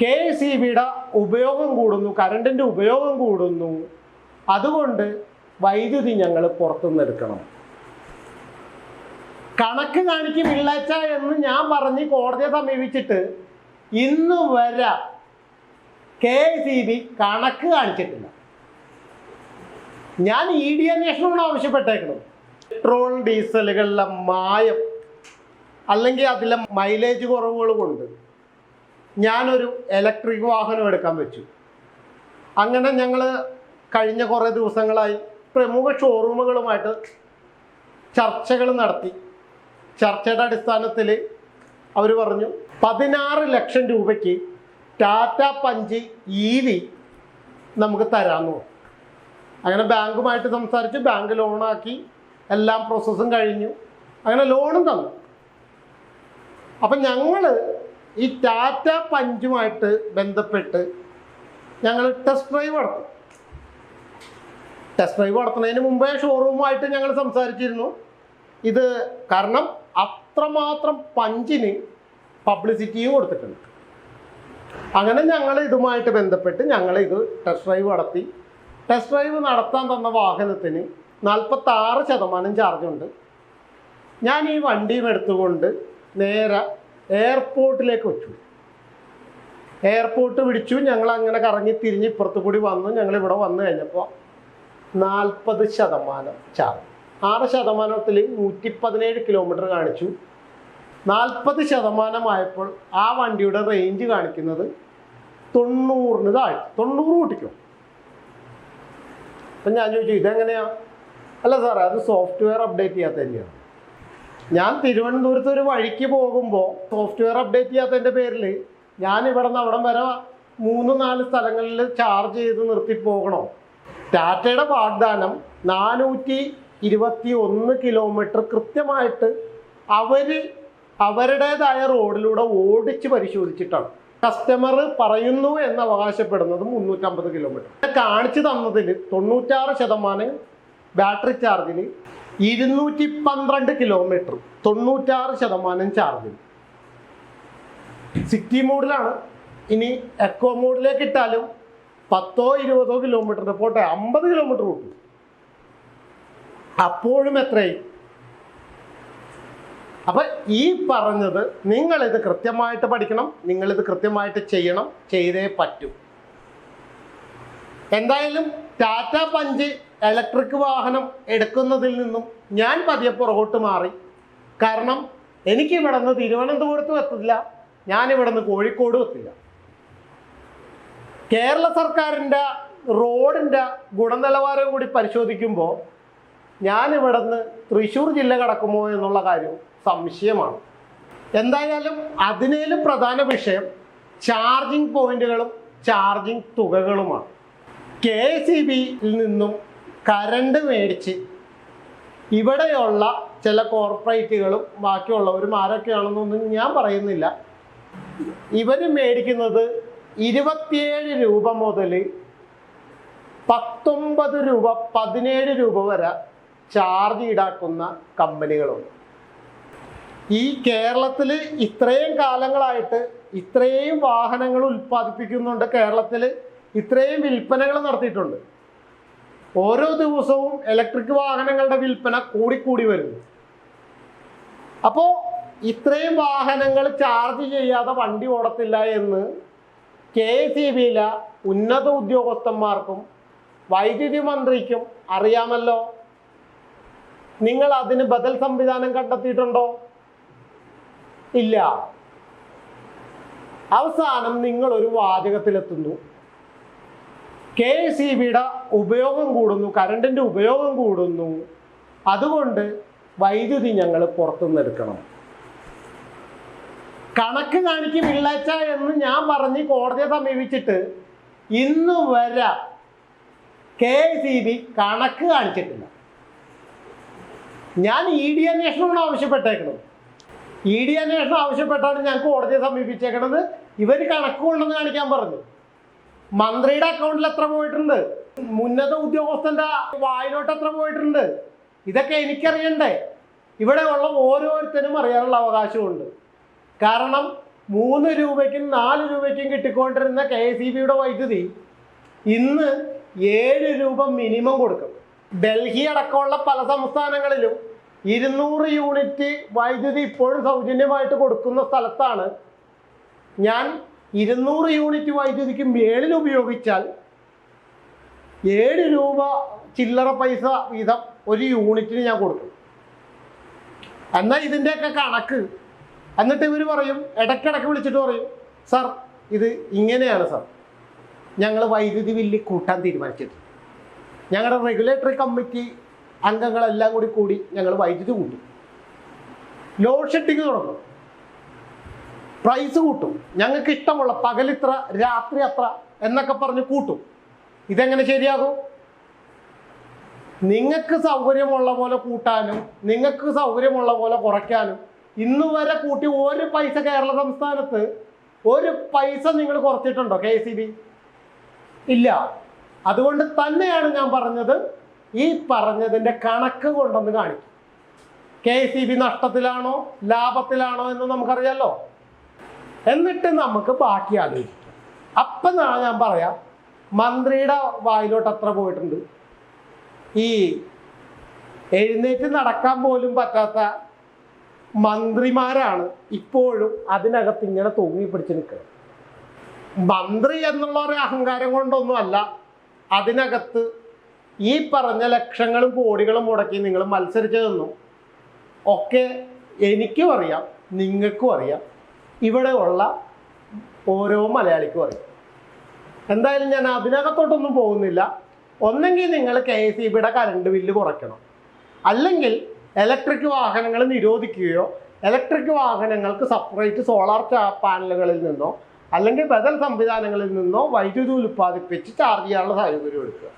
K S E ബിയുടെ ഉപയോഗം കൂടുന്നു കറണ്ടിന്റെ ഉപയോഗം കൂടുന്നു. അതുകൊണ്ട് വൈദ്യുതി ഞങ്ങൾ പുറത്തുനിന്ന് എടുക്കണം. കണക്ക് കാണിക്കും വിള്ളച്ച എന്ന് ഞാൻ പറഞ്ഞ് കോടതിയെ സമീപിച്ചിട്ട് ഇന്ന് വരെ കെ സി ബി കണക്ക് കാണിച്ചിട്ടില്ല. ഞാൻ ഇ ഡി അന്വേഷണമാണ് ആവശ്യപ്പെട്ടേക്കുന്നത്. പെട്രോൾ ഡീസലുകളിലെ മായം അല്ലെങ്കിൽ അതിലെ മൈലേജ് കുറവുകൾ കൊണ്ട്. ഞാനൊരു ഇലക്ട്രിക് വാഹനം എടുക്കാൻ വെച്ചു. അങ്ങനെ ഞങ്ങൾ കഴിഞ്ഞ കുറേ ദിവസങ്ങളായി പ്രമുഖ ഷോറൂമുകളുമായിട്ട് ചർച്ചകൾ നടത്തി. ചർച്ചയുടെ അടിസ്ഥാനത്തിൽ അവർ പറഞ്ഞു പതിനാറ് ലക്ഷം രൂപയ്ക്ക് ടാറ്റ പഞ്ച് ഇ വി നമുക്ക് തരാമെന്ന് അങ്ങനെ ബാങ്കുമായിട്ട് സംസാരിച്ച് ബാങ്ക് ലോണാക്കി എല്ലാം പ്രോസസ്സും കഴിഞ്ഞു. അങ്ങനെ ലോണും തന്നു. അപ്പം ഞങ്ങൾ ഈ ടാറ്റ പഞ്ചുമായിട്ട് ബന്ധപ്പെട്ട് ഞങ്ങൾ ടെസ്റ്റ് ഡ്രൈവ് നടത്തി. ടെസ്റ്റ് ഡ്രൈവ് നടത്തുന്നതിന് മുമ്പേ ഷോറൂമുമായിട്ട് ഞങ്ങൾ സംസാരിച്ചിരുന്നു. ഇത് കാരണം അത്രമാത്രം പഞ്ചിന് പബ്ലിസിറ്റിയും കൊടുത്തിട്ടുണ്ട്. അങ്ങനെ ഞങ്ങൾ ഇതുമായിട്ട് ബന്ധപ്പെട്ട് ഞങ്ങൾ ഇത് ടെസ്റ്റ് ഡ്രൈവ് നടത്തി. ടെസ്റ്റ് ഡ്രൈവ് നടത്താൻ തന്ന വാഹനത്തിന് നാൽപ്പത്തി ആറ് ശതമാനം ചാർജുണ്ട് ഞാൻ ഈ വണ്ടിയും എടുത്തുകൊണ്ട് നേരെ എയർപോർട്ടിലേക്ക് വെച്ചു. എയർപോർട്ട് പിടിച്ചു. ഞങ്ങൾ അങ്ങനെ കറങ്ങി തിരിഞ്ഞ് ഇപ്പുറത്ത് കൂടി വന്നു. ഞങ്ങൾ ഇവിടെ വന്നു കഴിഞ്ഞപ്പോൾ നാൽപ്പത് ശതമാനം ചാർജ്. ആറ് ശതമാനത്തിൽ നൂറ്റി പതിനേഴ് കിലോമീറ്റർ കാണിച്ചു. നാൽപ്പത് ശതമാനമായപ്പോൾ ആ വണ്ടിയുടെ റേഞ്ച് കാണിക്കുന്നത് തൊണ്ണൂറിന് താഴെ. തൊണ്ണൂറ് കൂട്ടിക്കും. അപ്പം ഞാൻ ചോദിച്ചു ഇതെങ്ങനെയാണ് അല്ല സാറേ അത് സോഫ്റ്റ്വെയർ അപ്ഡേറ്റ് ചെയ്യാത്ത തന്നെയാണ്. ഞാൻ തിരുവനന്തപുരത്ത് ഒരു വഴിക്ക് പോകുമ്പോൾ സോഫ്റ്റ്വെയർ അപ്ഡേറ്റ് ചെയ്യാത്തതിന്റെ പേരിൽ ഞാൻ ഇവിടെ നിന്ന് അവിടം വരെ മൂന്ന് നാല് സ്ഥലങ്ങളിൽ ചാർജ് ചെയ്ത് നിർത്തി പോകണോ? ടാറ്റയുടെ വാഗ്ദാനം നാനൂറ്റി ഇരുപത്തി ഒന്ന് കിലോമീറ്റർ കൃത്യമായിട്ട് അവർ അവരുടേതായ റോഡിലൂടെ ഓടിച്ച് പരിശോധിച്ചിട്ടാണ്. കസ്റ്റമർ പറയുന്നു എന്ന് അവകാശപ്പെടുന്നത് മുന്നൂറ്റമ്പത് കിലോമീറ്റർ കാണിച്ചു തന്നതിൽ തൊണ്ണൂറ്റാറ് ശതമാനം ബാറ്ററി ചാർജിൽ ഇരുന്നൂറ്റി പന്ത്രണ്ട് കിലോമീറ്റർ തൊണ്ണൂറ്റാറ് ശതമാനം ചാർജ് സിറ്റി മോഡിലാണ് ഇനി എക്കോ മോഡിലേക്ക് ഇട്ടാലും പത്തോ ഇരുപതോ കിലോമീറ്റർ പോട്ടെ അമ്പത് കിലോമീറ്റർ കിട്ടും അപ്പോഴും എത്രയും അപ്പൊ ഈ പറഞ്ഞത് നിങ്ങളിത് കൃത്യമായിട്ട് പഠിക്കണം നിങ്ങളിത് കൃത്യമായിട്ട് ചെയ്യണം ചെയ്തേ പറ്റൂ. എന്തായാലും ടാറ്റ പഞ്ച് ഇലക്ട്രിക് വാഹനം എടുക്കുന്നതിൽ നിന്നും ഞാൻ പതിയെ പുറകോട്ട് മാറി. കാരണം എനിക്ക് ഇവിടെ നിന്ന് തിരുവനന്തപുരത്തും എത്തില്ല. ഞാൻ ഇവിടെ നിന്ന് കോഴിക്കോടും എത്തില്ല. കേരള സർക്കാരിന്റെ റോഡിന്റെ ഗുണനിലവാരം കൂടി പരിശോധിക്കുമ്പോൾ ഞാൻ ഇവിടെ നിന്ന് തൃശ്ശൂർ ജില്ല കടക്കുമോ എന്നുള്ള കാര്യം സംശയമാണ്. എന്തായാലും അതിനേലും പ്രധാന വിഷയം ചാർജിങ് പോയിന്റുകളും ചാർജിങ് തുകകളുമാണ്. കെ സി ബിയിൽ നിന്നും കരണ്ട് മേടിച്ച് ഇവിടെയുള്ള ചില കോർപ്പറേറ്റുകളും ബാക്കിയുള്ളവരും ആരൊക്കെയാണെന്നൊന്നും ഞാൻ പറയുന്നില്ല. ഇവർ മേടിക്കുന്നത് ഇരുപത്തിയേഴ് രൂപ മുതൽ പത്തൊമ്പത് രൂപ പതിനേഴ് രൂപ വരെ ചാർജ് ഈടാക്കുന്ന കമ്പനികളുണ്ട്. ഈ കേരളത്തിൽ ഇത്രയും കാലങ്ങളായിട്ട് ഇത്രയും വാഹനങ്ങൾ ഉൽപ്പാദിപ്പിക്കുന്നുണ്ട് കേരളത്തിൽ. ഇത്രയും വിൽപ്പനകൾ നടത്തിയിട്ടുണ്ട്. ഓരോ ദിവസവും ഇലക്ട്രിക് വാഹനങ്ങളുടെ വിൽപ്പന കൂടിക്കൂടി വരുന്നു. അപ്പോൾ ഇത്രയും വാഹനങ്ങൾ ചാർജ് ചെയ്യാതെ വണ്ടി ഓടത്തില്ല എന്ന് കെ എസ് ഇ ബിയിലെ ഉന്നത ഉദ്യോഗസ്ഥന്മാർക്കും വൈദ്യുതി മന്ത്രിക്കും അറിയാമല്ലോ. നിങ്ങൾ അതിന് ബദൽ സംവിധാനം കണ്ടെത്തിയിട്ടുണ്ടോ? ഇല്ല. അവസാനം നിങ്ങൾ ഒരു വാചകത്തിലെത്തുന്നു. കെ എസ് ഇ ബിയുടെ ഉപയോഗം കൂടുന്നു കറണ്ടിന്റെ ഉപയോഗം കൂടുന്നു. അതുകൊണ്ട് വൈദ്യുതി ഞങ്ങൾ പുറത്തുനിന്ന് എടുക്കണം. കണക്ക് കാണിക്കും വെള്ളിയാഴ്ച എന്ന് ഞാൻ പറഞ്ഞ് കോടതിയെ സമീപിച്ചിട്ട് ഇന്ന് വരെ കെ സി ബി കണക്ക് കാണിച്ചിട്ടില്ല. ഞാൻ ഇ ഡി അന്വേഷണമാണ് ആവശ്യപ്പെട്ടേക്കുന്നത്. ഇ ഡി അന്വേഷണം ആവശ്യപ്പെട്ടാണ് ഞാൻ കോടതിയെ സമീപിച്ചേക്കണത്. ഇവർ കണക്ക് കൊണ്ടെന്ന് കാണിക്കാൻ പറഞ്ഞു. മന്ത്രിയുടെ അക്കൗണ്ടിൽ എത്ര പോയിട്ടുണ്ട്? ഉന്നത ഉദ്യോഗസ്ഥന്റെ വായിലോട്ട് എത്ര പോയിട്ടുണ്ട്? ഇതൊക്കെ എനിക്കറിയണ്ടേ. ഇവിടെ ഉള്ള ഓരോരുത്തരും അറിയാനുള്ള അവകാശമുണ്ട്. കാരണം മൂന്ന് രൂപയ്ക്കും നാല് രൂപയ്ക്കും കിട്ടിക്കൊണ്ടിരുന്ന കെ എസ് ഇ ബിയുടെ വൈദ്യുതി ഇന്ന് ഏഴ് രൂപ മിനിമം കൊടുക്കും. ഡൽഹി അടക്കമുള്ള പല സംസ്ഥാനങ്ങളിലും ഇരുന്നൂറ് യൂണിറ്റ് വൈദ്യുതി ഇപ്പോഴും സൗജന്യമായിട്ട് കൊടുക്കുന്ന സ്ഥലത്താണ് ഞാൻ ഇരുന്നൂറ് യൂണിറ്റ് വൈദ്യുതിക്ക് മേളിൽ ഉപയോഗിച്ചാൽ ഏഴ് രൂപ ചില്ലറ പൈസ വീതം ഒരു യൂണിറ്റിന് ഞാൻ കൊടുക്കും. എന്നാൽ ഇതിന്റെയൊക്കെ കണക്ക്. എന്നിട്ട് ഇവർ പറയും ഇടയ്ക്കിടയ്ക്ക് വിളിച്ചിട്ട് പറയും സാർ ഇത് ഇങ്ങനെയാണ് സാർ. ഞങ്ങൾ വൈദ്യുതി ബില്ല് കൂട്ടാൻ തീരുമാനിച്ചിട്ട് ഞങ്ങളുടെ റെഗുലേറ്ററി കമ്മിറ്റി അംഗങ്ങളെല്ലാം കൂടി കൂടി ഞങ്ങൾ വൈദ്യുതി കൂട്ടും. ലോഡ് ഷെഡിങ് തുടങ്ങും. പ്രൈസ് കൂട്ടും. ഞങ്ങൾക്ക് ഇഷ്ടമുള്ള പകലിത്ര രാത്രി അത്ര എന്നൊക്കെ പറഞ്ഞ് കൂട്ടും. ഇതെങ്ങനെ ശരിയാകും? നിങ്ങൾക്ക് സൗകര്യമുള്ള പോലെ കൂട്ടാനും നിങ്ങൾക്ക് സൗകര്യമുള്ള പോലെ കുറയ്ക്കാനും ഇന്ന് വരെ കൂട്ടി ഒരു പൈസ കേരള സംസ്ഥാനത്ത് ഒരു പൈസ നിങ്ങൾ കുറച്ചിട്ടുണ്ടോ കെ സി ബി? ഇല്ല. അതുകൊണ്ട് തന്നെയാണ് ഞാൻ പറഞ്ഞത് ഈ പറഞ്ഞതിന്റെ കണക്ക് കൊണ്ടൊന്ന് കാണിക്കും. കെ സി ബി നഷ്ടത്തിലാണോ ലാഭത്തിലാണോ എന്ന് നമുക്കറിയാലോ. എന്നിട്ട് നമുക്ക് ബാക്കി ആലോചിക്കാം. അപ്പം ഞാൻ പറയാം മന്ത്രിയുടെ വായിലോട്ട് അത്ര പോയിട്ടുണ്ട്. ഈ എഴുന്നേറ്റ് നടക്കാൻ പോലും പറ്റാത്ത മന്ത്രിമാരാണ് ഇപ്പോഴും അതിനകത്ത് ഇങ്ങനെ തൂങ്ങി പിടിച്ച് നിൽക്കുന്നത്. മന്ത്രി എന്നുള്ള ഒരു അഹങ്കാരം കൊണ്ടൊന്നുമല്ല അതിനകത്ത് ഈ പറഞ്ഞ ലക്ഷങ്ങളും കോടികളും മുടക്കി നിങ്ങൾ മത്സരിച്ചതെന്നും ഒക്കെ എനിക്കും അറിയാം നിങ്ങൾക്കും അറിയാം. ഇവിടെ ഉള്ള ഓരോ മലയാളിക്കും അറിയാം. എന്തായാലും ഞാൻ അതിനകത്തോട്ടൊന്നും പോകുന്നില്ല. ഒന്നെങ്കിൽ നിങ്ങൾ കെ എസ് ഇ ബിയുടെ കറണ്ട് ബില്ല് കുറയ്ക്കണം. അല്ലെങ്കിൽ ഇലക്ട്രിക് വാഹനങ്ങൾ നിരോധിക്കുകയോ ഇലക്ട്രിക് വാഹനങ്ങൾക്ക് സെപ്പറേറ്റ് സോളാർ പാനലുകളിൽ നിന്നോ അല്ലെങ്കിൽ ബദൽ സംവിധാനങ്ങളിൽ നിന്നോ വൈദ്യുതി ഉൽപ്പാദിപ്പിച്ച് ചാർജ് ചെയ്യാനുള്ള സൗകര്യം എടുക്കുക.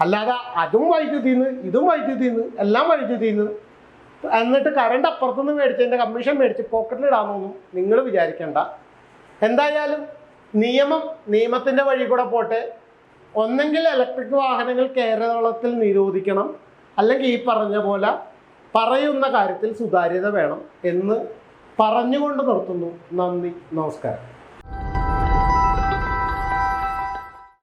അല്ലാതെ അതും വൈദ്യുതിന്ന് ഇതും വൈദ്യുതിന്ന് എല്ലാം വൈദ്യുതിന്ന്. എന്നിട്ട് കറണ്ട് അപ്പുറത്തുനിന്ന് മേടിച്ചതിന്റെ കമ്മീഷൻ മേടിച്ച് പോക്കറ്റിലിടാമെന്നൊന്നും നിങ്ങൾ വിചാരിക്കേണ്ട. എന്തായാലും നിയമം നിയമത്തിന്റെ വഴി കൂടെ പോട്ടെ. ഒന്നെങ്കിൽ ഇലക്ട്രിക് വാഹനങ്ങൾ കേരളത്തിൽ നിരോധിക്കണം. അല്ലെങ്കിൽ ഈ പറഞ്ഞ പോലെ പറയുന്ന കാര്യത്തിൽ സുതാര്യത വേണം എന്ന് പറഞ്ഞുകൊണ്ട് നിർത്തുന്നു. നന്ദി. നമസ്കാരം.